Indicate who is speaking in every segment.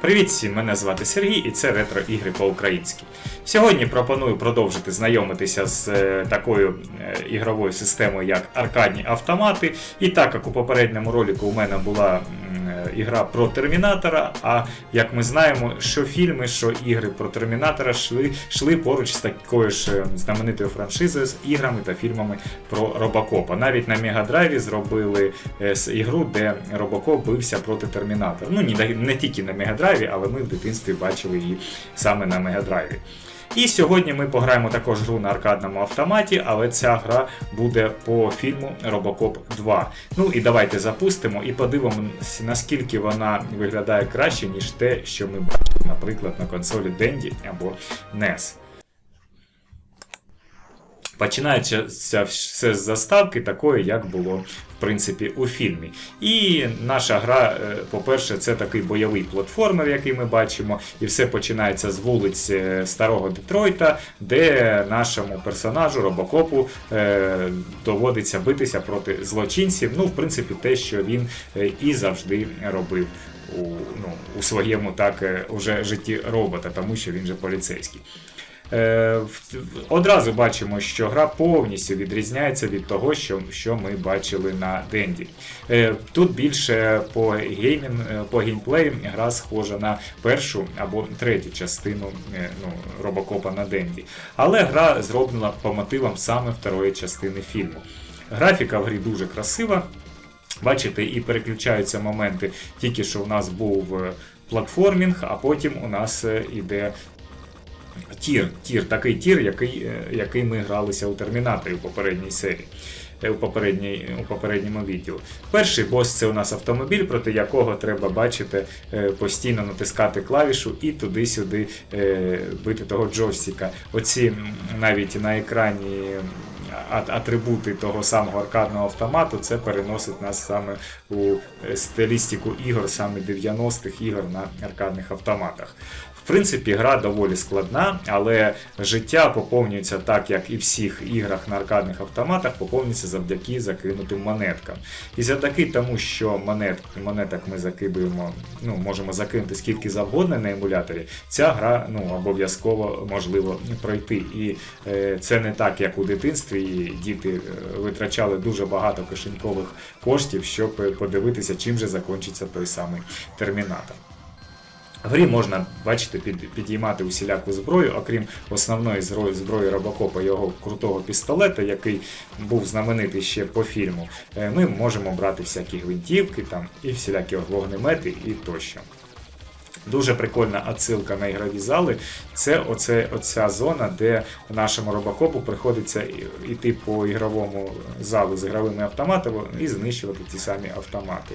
Speaker 1: Привіт всім, мене звати Сергій і це ретро ігри по-українськи. Сьогодні пропоную продовжити знайомитися з е, такою е, ігровою системою, як аркадні автомати. І так як у попередньому ролику у мене була ігра про Термінатора, а як ми знаємо, що фільми, що ігри про Термінатора йшли, йшли поруч з такою ж е, знаменитою франшизою з іграми та фільмами про Робокопа. Навіть на Мегадрайві зробили е, ігру, де Робокоп бився проти Термінатора. Ну, не, не тільки на Мегадрайві, але ми в дитинстві бачили її саме на Мегадрайві. І сьогодні ми пограємо також гру на аркадному автоматі, але ця гра буде по фільму Робокоп 2. Ну і давайте запустимо і подивимося, наскільки вона виглядає краще, ніж те, що ми бачимо, наприклад, на консолі Dendy або NES. Починається все з заставки такої, як було в принципі у фільмі. І наша гра, е, по-перше, це такий бойовий платформер, який ми бачимо, і все починається з вулиць е, старого Детройта, де нашому персонажу Робокопу е, доводиться битися проти злочинців. Ну, в принципі, те, що він і завжди робив. У, ну, у своєму так уже житті робота, тому що він же поліцейський. Е, в- в- Одразу бачимо, що гра повністю відрізняється від того, що, що ми бачили на Денді. Е, Тут більше по, геймін, е, по геймплею гра схожа на першу або третю частину ну, Робокопа на Денді. Але гра зроблена по мотивам саме второї частини фільму. Графіка в грі дуже красива. Бачите, і переключаються моменти. Тільки що у нас був платформінг, а потім у нас іде тір, тір, такий тір, який, е, який ми гралися у Термінаторі у попередній серії. е, У, у попередньому відео. Перший бос це у нас автомобіль, проти якого треба бачити е, постійно натискати клавішу і туди-сюди е, бити того джойстика. Оці навіть на екрані атрибути того самого аркадного автомату, це переносить нас саме у стилістику ігор, саме 90-х ігор на аркадних автоматах. В принципі, гра доволі складна, але життя поповнюється так, як і всіх іграх на аркадних автоматах, поповнюється завдяки закинутим монеткам. І завдяки тому, що монет, монеток ми закидуємо, ну, можемо закинути скільки завгодно на емуляторі, ця гра ну, обов'язково можливо пройти. І е, це не так, як у дитинстві, і діти е, витрачали дуже багато кишенькових коштів, щоб е, подивитися, чим же закінчиться той самий термінатор. В грі можна, бачите, під, підіймати усіляку зброю, окрім основної зброї, зброї Робокопа, його крутого пістолета, який був знаменитий ще по фільму. Е, Ми можемо брати всякі гвинтівки там, і всілякі вогнемети і тощо. Дуже прикольна отсилка на ігрові зали. Це оце, оця зона, де нашому робокопу приходиться йти по ігровому залу з ігровими автоматами і знищувати ті самі автомати.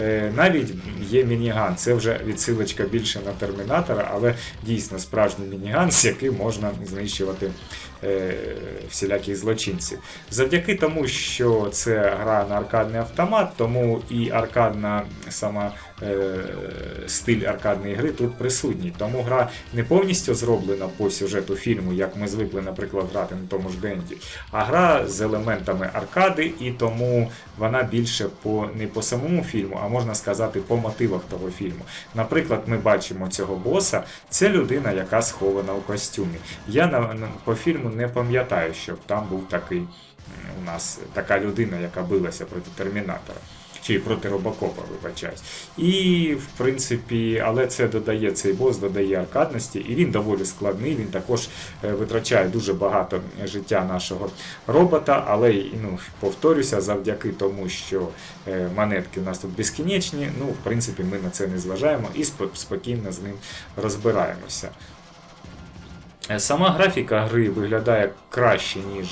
Speaker 1: Е, Навіть є мініган, це вже відсилочка більше на термінатора, але дійсно справжній мініган, з яким можна знищувати е, всіляких злочинців. Завдяки тому, що це гра на аркадний автомат, тому і аркадна сама е, стиль аркадної гри тут присутній. Тому гра не повністю зроблена по сюжету фільму, як ми звикли, наприклад, грати на тому ж Денді, а гра з елементами аркади, і тому вона більше по не по самому фільму, а можна сказати по мотивах того фільму. Наприклад, ми бачимо цього боса, це людина, яка схована у костюмі. Я на, по фільму не пам'ятаю, щоб там був такий у нас така людина, яка билася проти термінатора. Чи проти робокопа, вибачаюсь. І в принципі, але це додає цей бос, додає аркадності, і він доволі складний. Він також е, витрачає дуже багато життя нашого робота, але ну, повторюся, завдяки тому, що е, монетки у нас тут безкінечні, ну, в принципі, ми на це не зважаємо і спокійно з ним розбираємося. Е, Сама графіка гри виглядає краще, ніж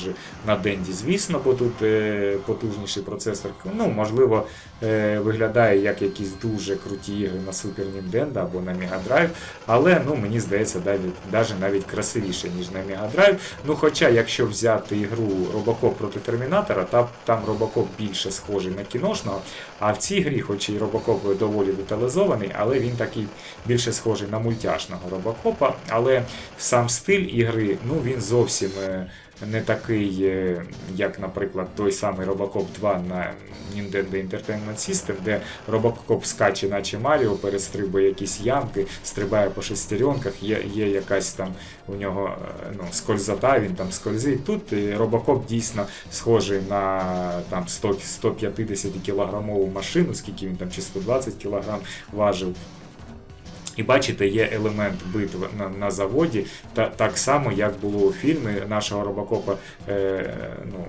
Speaker 1: на Денді, звісно, бо тут е, потужніший процесор. Ну, можливо, е, виглядає як якісь дуже круті ігри на Super Nintendo або на Mega Drive, але ну, мені здається, навіть, навіть, навіть красивіше, ніж на Mega Drive. Ну, хоча, якщо взяти ігру Робокоп проти Термінатора, та, там Робокоп більше схожий на кіношного, а в цій грі, хоч і Робокоп доволі деталізований, але він такий більше схожий на мультяшного Робокопа, але сам стиль стиль ігри, ну він зовсім е, не такий, е, як, наприклад, той самий Robocop 2 на Nintendo Entertainment System, де Robocop скаче, наче Маріо, перестрибує якісь ямки, стрибає по шестеренках, є, є якась там у нього е, ну, скользота, він там скользить. Тут Robocop дійсно схожий на там 100, 150 кілограмову машину, скільки він там чи 120 кілограм важив. І бачите, є елемент битви на, на заводі, та, так само, як було у фільмі нашого Робокопа. Е, ну,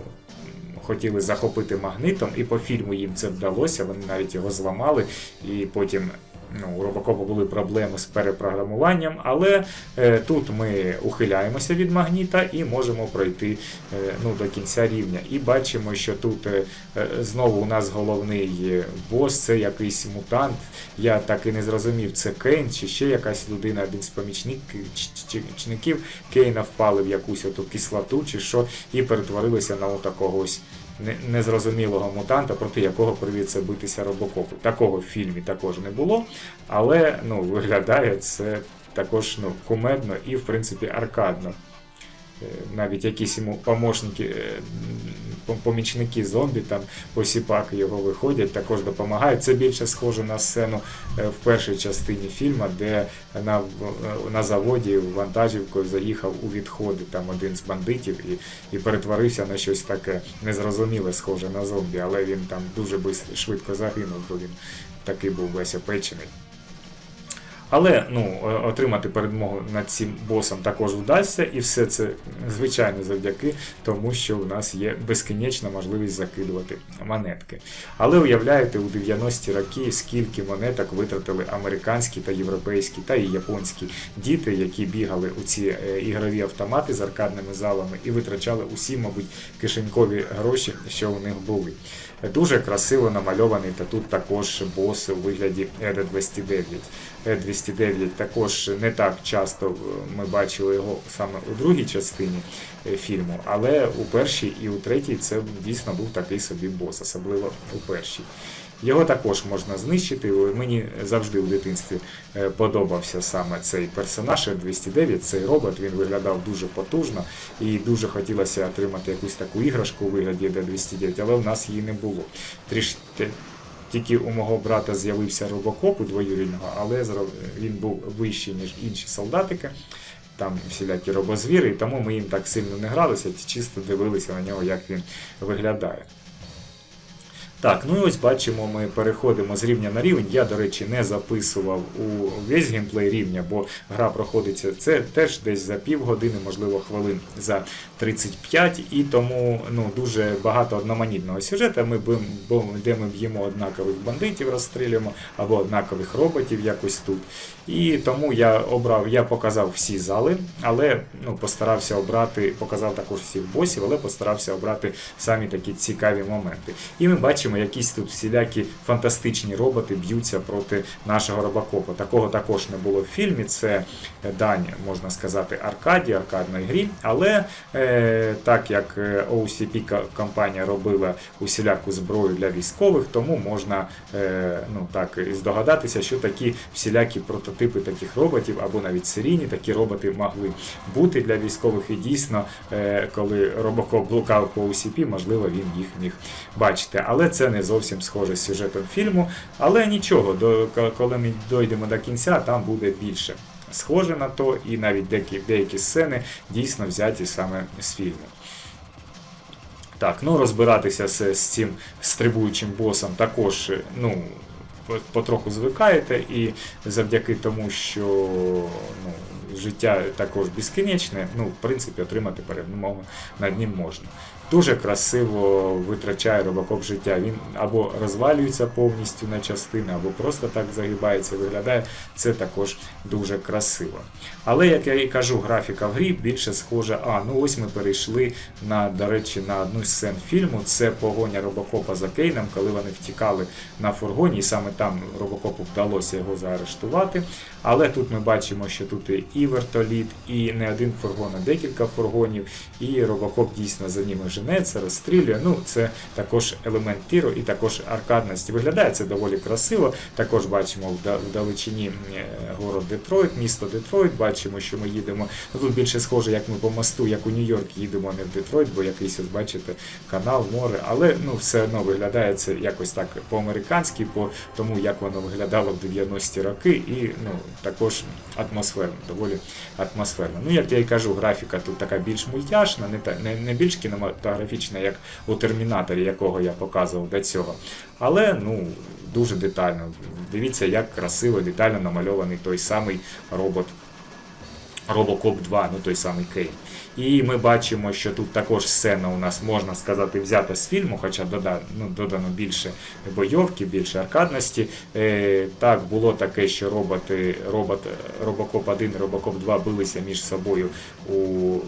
Speaker 1: Хотіли захопити магнитом, і по фільму їм це вдалося. Вони навіть його зламали, і потім ну, у Робокопа були проблеми з перепрограмуванням. Але е, тут ми ухиляємося від магніта і можемо пройти е, ну, до кінця рівня. І бачимо, що тут е, е, знову у нас головний бос, це якийсь мутант. Я так і не зрозумів, це Кейн чи ще якась людина, один з помічників Кейна впали в якусь оту кислоту чи що, і перетворилися на отакого ось не- незрозумілого мутанта, проти якого прийдеться битися робокопу. Такого в фільмі також не було, але ну, виглядає це також ну, кумедно і, в принципі, аркадно. Е, Навіть якісь йому помощники, е, помічники зомбі, там посіпаки його виходять, також допомагають. Це більше схоже на сцену е, в першій частині фільму, де на, е, на заводі вантажівкою заїхав у відходи там один з бандитів і, і перетворився на щось таке незрозуміле, схоже на зомбі, але він там дуже швидко загинув, бо він такий був весь опечений. Але ну, отримати перемогу над цим босом також вдасться, і все це звичайно завдяки тому, що у нас є безкінечна можливість закидувати монетки. Але уявляєте, у 90-ті роки скільки монеток витратили американські та європейські та і японські діти, які бігали у ці е, ігрові автомати з аркадними залами і витрачали усі, мабуть, кишенькові гроші, що у них були. Дуже красиво намальований та тут також бос у вигляді Еда 209. Е209 також не так часто е, ми бачили його саме у другій частині е, фільму, але у першій і у третій це дійсно був такий собі бос, особливо у першій. Його також можна знищити. Мені завжди у дитинстві е, подобався саме цей персонаж Е209, цей робот. Він виглядав дуже потужно і дуже хотілося отримати якусь таку іграшку у вигляді Д209, але в нас її не було. Трішки тільки у мого брата з'явився робокоп у двоюрідного, але він був вищий, ніж інші солдатики. Там всілякі робозвіри, і тому ми їм так сильно не гралися, чисто дивилися на нього, як він виглядає. Так, ну і ось бачимо, ми переходимо з рівня на рівень. Я, до речі, не записував у весь геймплей рівня, бо гра проходиться це теж десь за півгодини, можливо, хвилин за 35, і тому ну, дуже багато одноманітного сюжету. Ми бим- де ми б'ємо однакових бандитів, розстрілюємо, або однакових роботів якось тут. І тому я обрав, я показав всі зали, але ну, постарався обрати, показав також всіх босів, але постарався обрати самі такі цікаві моменти. І ми бачимо, якісь тут всілякі фантастичні роботи б'ються проти нашого робокопа. Такого також не було в фільмі. Це дань, можна сказати, аркаді, аркадної грі. Але е, так як е, OCP компанія робила усіляку зброю для військових, тому можна е, ну, так, здогадатися, що такі всілякі прототипи таких роботів, або навіть серійні такі роботи могли бути для військових. І дійсно, е, коли робокоп блукав по OCP, можливо, він їх міг бачити. Але це не зовсім схоже з сюжетом фільму. Але нічого, до, коли ми дійдемо до кінця, там буде більше. Схоже на то, і навіть деякі, деякі сцени дійсно взяті саме з фільму. Так, ну розбиратися з, з цим стрибуючим босом також, ну, потроху звикаєте, і завдяки тому, що ну, життя також безкінечне, ну, в принципі, отримати перемогу над ним можна. Дуже красиво витрачає робокоп життя. Він або розвалюється повністю на частини, або просто так загибається, виглядає. Це також дуже красиво. Але, як я і кажу, графіка в грі більше схожа. А, ну ось ми перейшли на, до речі, на одну з сцен фільму. Це погоня робокопа за Кейном, коли вони втікали на фургоні, і саме там робокопу вдалося його заарештувати. Але тут ми бачимо, що тут і вертоліт, і не один фургон, а декілька фургонів, і робокоп дійсно за ними вже женеться, розстрілює. Ну, це також елемент тіру і також аркадності. Виглядає це доволі красиво. Також бачимо вда- вдалечині е, город Детройт, місто Детройт. Бачимо, що ми їдемо. Тут більше схоже, як ми по мосту, як у Нью-Йорк їдемо, не в Детройт, бо якийсь, ось бачите, канал, море. Але ну, все одно виглядає це якось так по-американськи, по тому, як воно виглядало в 90-ті роки, і ну, також атмосферно, доволі атмосферно. Ну, як я і кажу, графіка тут така більш мультяшна, не, та, не, не більш кінематографічна, як у Термінаторі, якого я показував до цього. Але ну, дуже детально. Дивіться, як красиво, детально намальований той самий робот Робокоп 2, ну той самий Кейн. І ми бачимо, що тут також сцена у нас, можна сказати, взята з фільму, хоча дода, ну, додано більше бойовки, більше аркадності. Е, так, було таке, що роботи, робот, Робокоп 1 і Робокоп 2 билися між собою у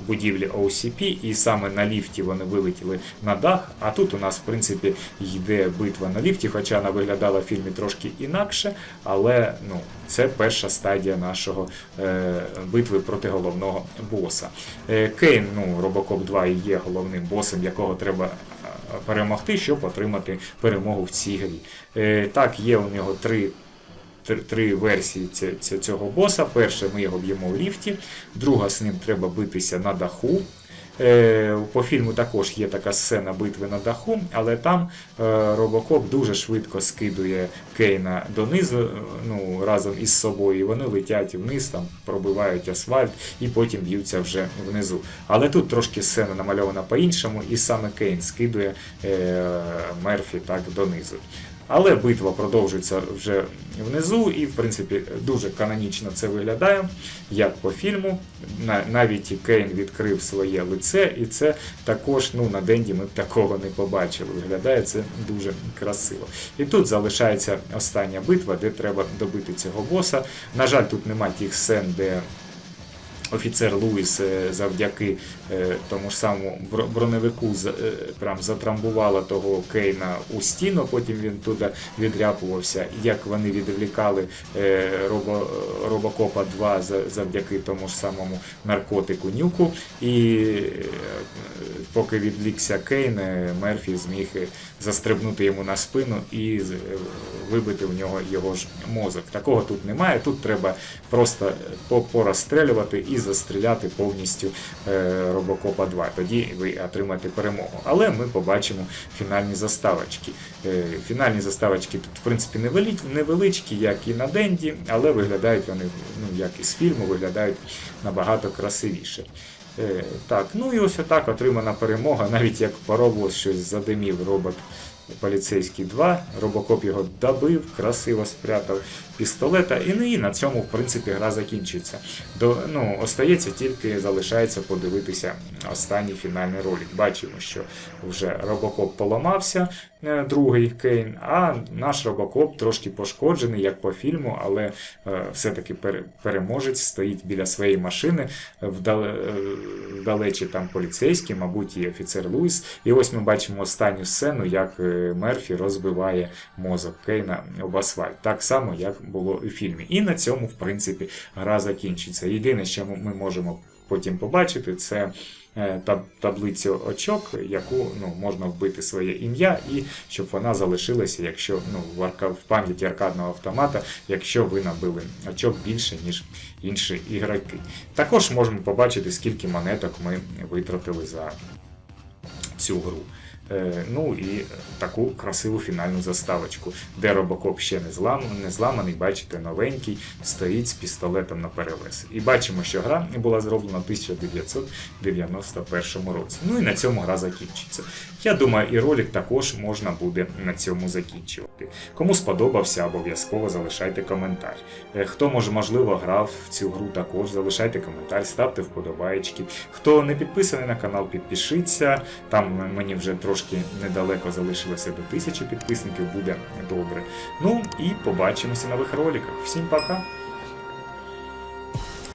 Speaker 1: будівлі OCP, і саме на ліфті вони вилетіли на дах. А тут у нас, в принципі, йде битва на ліфті, хоча вона виглядала в фільмі трошки інакше, але ну, це перша стадія нашого е, битви проти головного боса. Е, Кейн, ну, Робокоп 2 і є головним босом, якого треба е, перемогти, щоб отримати перемогу в цій грі. Е, так, є у нього три. Три, версії цього боса. Перше, ми його б'ємо в ліфті, друга з ним треба битися на даху. Е, По фільму також є така сцена битви на даху, але там е, Робокоп дуже швидко скидує Кейна донизу е, ну, разом із собою. І вони летять вниз, там пробивають асфальт і потім б'ються вже внизу. Але тут трошки сцена намальована по-іншому, і саме Кейн скидує Мерфі так донизу. Але битва продовжується вже внизу, і в принципі дуже канонічно це виглядає, як по фільму. Навіть Кейн відкрив своє лице, і це також ну, на Денді ми такого не побачили. Виглядає це дуже красиво. І тут залишається остання битва, де треба добити цього боса. На жаль, тут немає тих сцен, де офіцер Луїс е, завдяки тому ж самому броневику е, прям затрамбувала того Кейна у стіну, потім він туди відряпувався. Як вони відвлікали е, робо, Робокопа 2 завдяки тому ж самому наркотику нюку. І е, поки відвлікся Кейн, е, Мерфі зміг е, застрибнути йому на спину і е, вибити в нього його ж мозок. Такого тут немає. Тут треба просто е, по- порозстрілювати і застріляти повністю е, Робокопа 2. Тоді ви отримаєте перемогу. Але ми побачимо фінальні заставочки. Е, Фінальні заставочки тут, в принципі, невеличкі, як і на Денді, але виглядають вони, ну як і з фільму, виглядають набагато красивіше. Е, Так, ну і ось отак отримана перемога, навіть як паровоз щось задимів робот поліцейський 2, Робокоп його добив, красиво спрятав пістолета, і, ну, і на цьому, в принципі, гра закінчиться. До, ну, остається тільки залишається подивитися останній фінальний ролик. Бачимо, що вже Робокоп поламався, другий Кейн, а наш Робокоп трошки пошкоджений, як по фільму, але е, все-таки пере- переможець стоїть біля своєї машини, е, вдалечі там поліцейський, мабуть, і офіцер Луїс. І ось ми бачимо останню сцену, як е, Мерфі розбиває мозок Кейна об асфальт. Так само, як було у фільмі. І на цьому, в принципі, гра закінчиться. Єдине, що ми- можемо потім побачити, це е, таблицю очок, яку ну, можна вбити своє ім'я, і щоб вона залишилася, якщо ну, в пам'яті аркадного автомата, якщо ви набили очок більше, ніж інші ігроки. Також можемо побачити, скільки монеток ми витратили за цю гру. Е, Ну і таку красиву фінальну заставочку, де Робокоп ще не злам, не зламаний, бачите, новенький, стоїть з пістолетом на перевес. І бачимо, що гра була зроблена в 1991 році. Ну і на цьому гра закінчиться. Я думаю, і ролик також можна буде на цьому закінчувати. Кому сподобався, обов'язково залишайте коментар. Е, Хто може, можливо, грав в цю гру також, залишайте коментар, ставте вподобаєчки. Хто не підписаний на канал, підпишіться. Там мені вже трошки недалеко залишилося до тисячі підписників, буде добре. Ну і побачимося нових роликах. Всім пока!